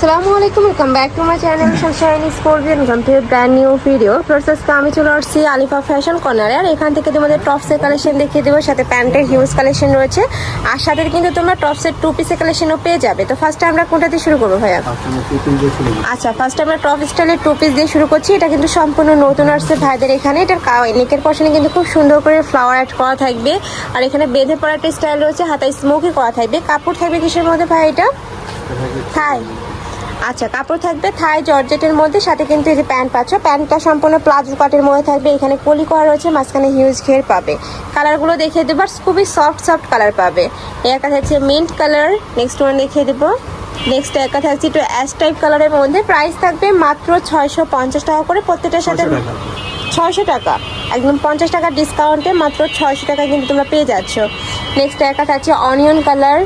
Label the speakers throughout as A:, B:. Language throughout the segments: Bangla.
A: আসসালামু আলাইকুম welcome back to my channel sunshine scorpion welcome to brand new video প্রসেসকে আমি চলে আসছি আলিফা ফ্যাশন কর্নারে আর এখান থেকে তোমাদের টপসের কালেকশন দেখিয়ে দেবো সাথে প্যান্টের হিউজ কালেকশন রয়েছে। আর সাথে কিন্তু তোমরা টপসের টু পিসের কালেকশনও পেয়ে যাবে। তো ফার্স্টে আমরা কোনটা দিয়ে শুরু করব ভাইয়া। আচ্ছা ফার্স্ট আমরা টপ স্টাইলের টু পিস দিয়ে শুরু করছি। এটা কিন্তু সম্পূর্ণ নতুন আসছে ভাইদের এখানে। এটার নেকের পশনে কিন্তু খুব সুন্দর করে ফ্লাওয়ার অ্যাড করা থাকবে। আর এখানে বেঁধে পড়া একটা স্টাইল রয়েছে হাতায় স্মোকি করা থাকবে। কাপড় থাকবে কিসের মধ্যে ভাই এটা?
B: এটা
A: থাই আচ্ছা কাপড় থাকবে থাই জর্জেটের মধ্যে সাথে কিন্তু এই যে প্যান্ট পাচ্ছ প্যান্টটা সম্পূর্ণ প্লাজো কাটের মধ্যে থাকবে এখানে কলি করা রয়েছে মাঝখানে হিউজ ঘের পাবে। কালারগুলো দেখিয়ে দেবো আর খুবই সফট সফট কালার পাবে। এই একটা থাকছে মিন্ট কালার নেক্সট ওয়ান দেখিয়ে দেবো। নেক্সট একটা থাকছে একটু অ্যাশ টাইপ কালারের মধ্যে প্রাইস থাকবে মাত্র ছয়শো পঞ্চাশ টাকা করে প্রত্যেকটার সাথে
B: 600 টাকা।
A: ছয়শো টাকা একদম পঞ্চাশ টাকার ডিসকাউন্টে মাত্র ছয়শো টাকা কিন্তু তোমরা পেয়ে যাচ্ছ। নেক্সট একটা থাকছে অনিয়ন কালার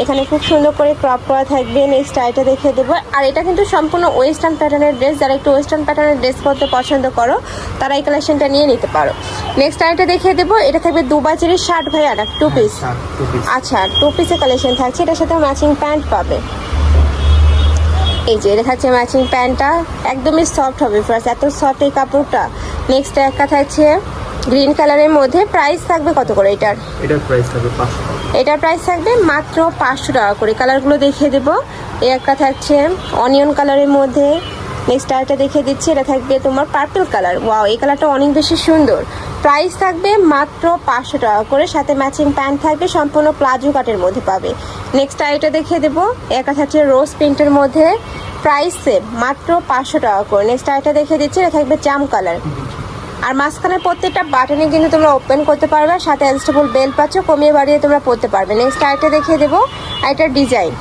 A: এখানে খুব সুন্দর করে ক্রপ করা থাকবে। নেক্সট আইটা দেখিয়ে দেবো। আর এটা কিন্তু সম্পূর্ণ ওয়েস্টার্ন প্যাটার্নের ড্রেস যারা একটু ওয়েস্টার্ন প্যাটার্নের ড্রেস পরতে পছন্দ করো তারা এই কালেকশনটা নিয়ে নিতে পারো। নেক্সট আইটা দেখিয়ে দেবো। এটা থাকবে দুবাচের শার্ট ভাই আর টু পিস। আচ্ছা টু পিসের কালেকশন থাকছে। এটার সাথে ম্যাচিং প্যান্ট পাবে। এই যে এটা দেখাচ্ছে ম্যাচিং প্যান্টটা একদমই সফট হবে ফার্স্ট এত সফট এই কাপড়টা। নেক্সট একটা থাকছে গ্রিন কালারের মধ্যে প্রাইস থাকবে কত করে এটার?
B: এটার প্রাইস থাকবে পাঁচশো টাকা।
A: এটার প্রাইস থাকবে মাত্র পাঁচশো টাকা করে। কালারগুলো দেখিয়ে দেবো। এই একটা থাকছে অনিয়ন কালারের মধ্যে। নেক্সট আরেকটা দেখিয়ে দিচ্ছি। এটা থাকবে তোমার পার্পল কালার ওয়াও এই কালারটা অনেক বেশি সুন্দর। প্রাইস থাকবে মাত্র পাঁচশো টাকা করে। সাথে ম্যাচিং প্যান্ট থাকবে। সম্পূর্ণ প্লাজো কাটের মধ্যে পাবে। নেক্সট আরেকটা দেখিয়ে দেবো। একটা থাকছে রোজ প্রিন্টের মধ্যে। প্রাইস সেম মাত্র পাঁচশো টাকা করে। নেক্সট আরেকটা দেখিয়ে দিচ্ছি। এটা থাকবে জাম কালার আর মাঝখানে প্রত্যেকটা বাটনে কিন্তু তোমরা ওপেন করতে পারবে সাথে অ্যাডজাস্টেবল বেল পাচ্ছ, কমিয়ে বাড়িয়ে তোমরা পড়তে পারবে। নেক্সট আরেকটা দেখিয়ে দেবো আর এটার ডিজাইন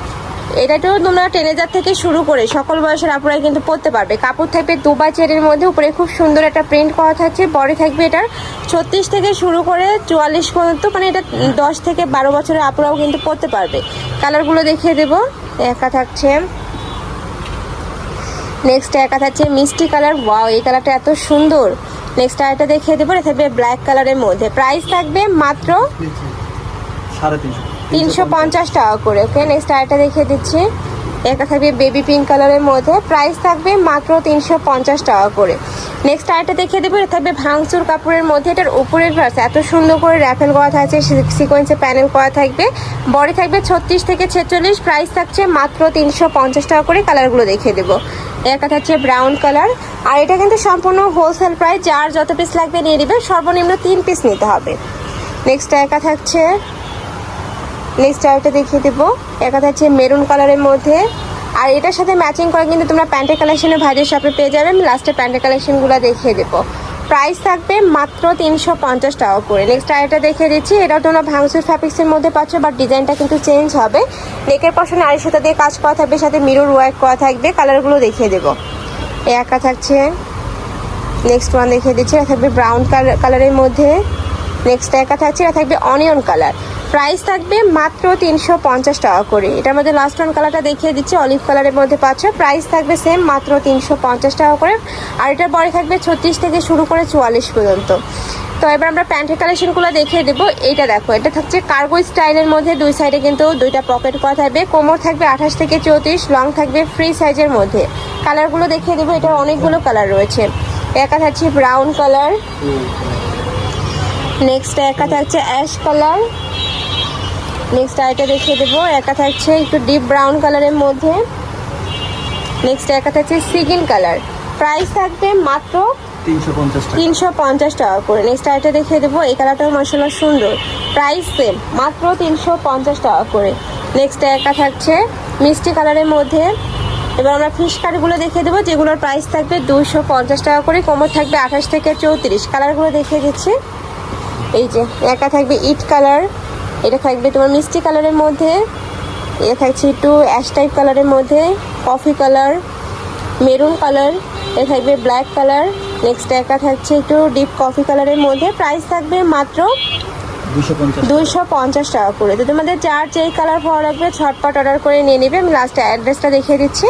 A: এটাতেও তোমরা টেনেজার থেকে শুরু করে সকল বয়সের আপুরাই কিন্তু পড়তে পারবে। কাপড় থাকবে দুবা চেরের মধ্যে, উপরে খুব সুন্দর একটা প্রিন্ট করা থাকছে, পরে থাকবে এটার ছত্রিশ থেকে শুরু করে চুয়াল্লিশ পর্যন্ত মানে এটা দশ থেকে বারো বছরের আপনারাও কিন্তু পড়তে পারবে। কালারগুলো দেখিয়ে দেবো, একা থাকছে। নেক্সট একা থাকছে মিষ্টি কালার ওয়াও এই কালারটা এত সুন্দর। নেক্সট আরেকটা দেখিয়ে দেবো, এটা থাকবে ব্ল্যাক কালারের মধ্যে। প্রাইস থাকবে মাত্র
B: তিনশো
A: পঞ্চাশ টাকা করে ওকে নেক্সট আরেকটা দেখিয়ে দিচ্ছি। একটা থাকবে বেবি পিঙ্ক কালারের মধ্যে। প্রাইস থাকবে মাত্র তিনশো পঞ্চাশ টাকা করে। নেক্সট আরেকটা দেখিয়ে দেবো, এটা থাকবে ভাঙচুর কাপড়ের মধ্যে, এটার উপরের ভার্স এত সুন্দর করে র্যাফেল করা থাকছে সিকোয়েন্সে প্যানেল করা থাকবে। বডি থাকবে ছত্রিশ থেকে ছেচল্লিশ প্রাইস থাকছে মাত্র তিনশো পঞ্চাশ টাকা করে কালারগুলো দেখিয়ে দেবো। একটা থাকছে ব্রাউন কালার আর এটা কিন্তু সম্পূর্ণ হোলসেল প্রাইস যার যত পিস লাগবে নিয়ে নেবে, সর্বনিম্ন তিন পিস নিতে হবে। নেক্সট একা থাকছে নেক্সট আরেকটা দেখিয়ে দেবো একা থাকছে মেরুন কালারের মধ্যে আর এটার সাথে ম্যাচিং করে কিন্তু তোমরা প্যান্টের কালেকশনে ভাইদের শপে পেয়ে যাবে। আমি লাস্টে প্যান্টের কালেকশনগুলো দেখিয়ে দেবো। প্রাইস থাকবে মাত্র তিনশো পঞ্চাশ টাকা করে নেক্সট আরেকটা দেখে দিচ্ছি। এটাও তোমরা ভাঙসুর ফ্যাব্রিক্সের মধ্যে পাচ্ছ বাট ডিজাইনটা কিন্তু চেঞ্জ হবে। নেকের পশনে আড়াই সুতা দিয়ে কাজ করা থাকবে, সাথে মিরর ওয়ার্ক করা থাকবে। কালারগুলো দেখিয়ে দেবো। এ একা থাকছে। নেক্সট ওয়ান দেখিয়ে দিচ্ছি। এটা থাকবে ব্রাউন কালারের মধ্যে। নেক্সট একা থাকছে। এটা থাকবে অনিয়ন কালার প্রাইস থাকবে মাত্র তিনশো পঞ্চাশ টাকা করে। এটার মধ্যে লাস্ট ওয়ান কালারটা দেখিয়ে দিচ্ছি অলিভ কালারের মধ্যে পাচ্ছ। প্রাইস থাকবে সেম মাত্র তিনশো পঞ্চাশ টাকা করে। আর এটার পরে থাকবে ছত্রিশ থেকে শুরু করে চুয়াল্লিশ পর্যন্ত। তো এবার আমরা প্যান্টের কালেকশনগুলো দেখিয়ে দেবো। এইটা দেখো এটা থাকছে কার্গো স্টাইলের মধ্যে দুই সাইডে কিন্তু দুইটা পকেট করা থাকবে। কোমর থাকবে আঠাশ থেকে চৌত্রিশ লং থাকবে ফ্রি সাইজের মধ্যে। কালারগুলো দেখিয়ে দেবো এটা অনেকগুলো কালার রয়েছে। একা থাকছে ব্রাউন কালার নেক্সট একা থাকছে অ্যাশ কালার নেক্সট আইটা দেখিয়ে দেবো। একা থাকছে একটু ডিপ ব্রাউন কালারের মধ্যে। নেক্সট একা থাকছে সিগিন কালার প্রাইস থাকবে মাত্র
B: তিনশো পঞ্চাশ টাকা।
A: করে। নেক্সট আইটা দেখিয়ে দেবো। এই কালারটাও মশলা সুন্দর। প্রাইস সেম মাত্র তিনশো পঞ্চাশ টাকা করে। নেক্সট একা থাকছে মিষ্টি কালারের মধ্যে। এবার আমরা ফিশ কাটগুলো দেখিয়ে দেবো। যেগুলোর প্রাইস থাকবে দুশো পঞ্চাশ টাকা করে। কোমর থাকবে আঠাশ থেকে চৌত্রিশ। কালারগুলো দেখিয়ে দিচ্ছি। এই যে একা থাকবে ইট কালার এটা থাকবে তোমার মিষ্টি কালারের মধ্যে, এটা থাকছে একটু অ্যাশ টাইপ কালারের মধ্যে কফি কালার মেরুন কালার এটা থাকবে ব্ল্যাক কালার নেক্সট একা থাকছে একটু ডিপ কফি কালারের মধ্যে প্রাইস থাকবে মাত্র দুইশো পঞ্চাশ টাকা। করে। তো তোমাদের যার যেই কালার ভালো লাগবে, ছটপট অর্ডার করে নিয়ে নেবে। আমি লাস্ট অ্যাড্রেসটা দেখিয়ে দিচ্ছি।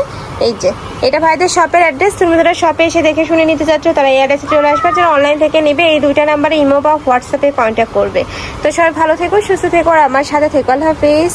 A: এই যে, এটা ভাইদের শপের অ্যাড্রেস তুমি যারা শপে এসে দেখে শুনে নিতে চাচ্ছ তারা এই অ্যাড্রেসে চলে আসবে। যারা অনলাইন থেকে নেবে, এই দুইটা নাম্বারে ইমো বা হোয়াটসঅ্যাপে কন্ট্যাক্ট করবে। তো সবাই ভালো থেকো, সুস্থ থেকো, আর আমার সাথে থেকো। আল্লাহ হাফিজ।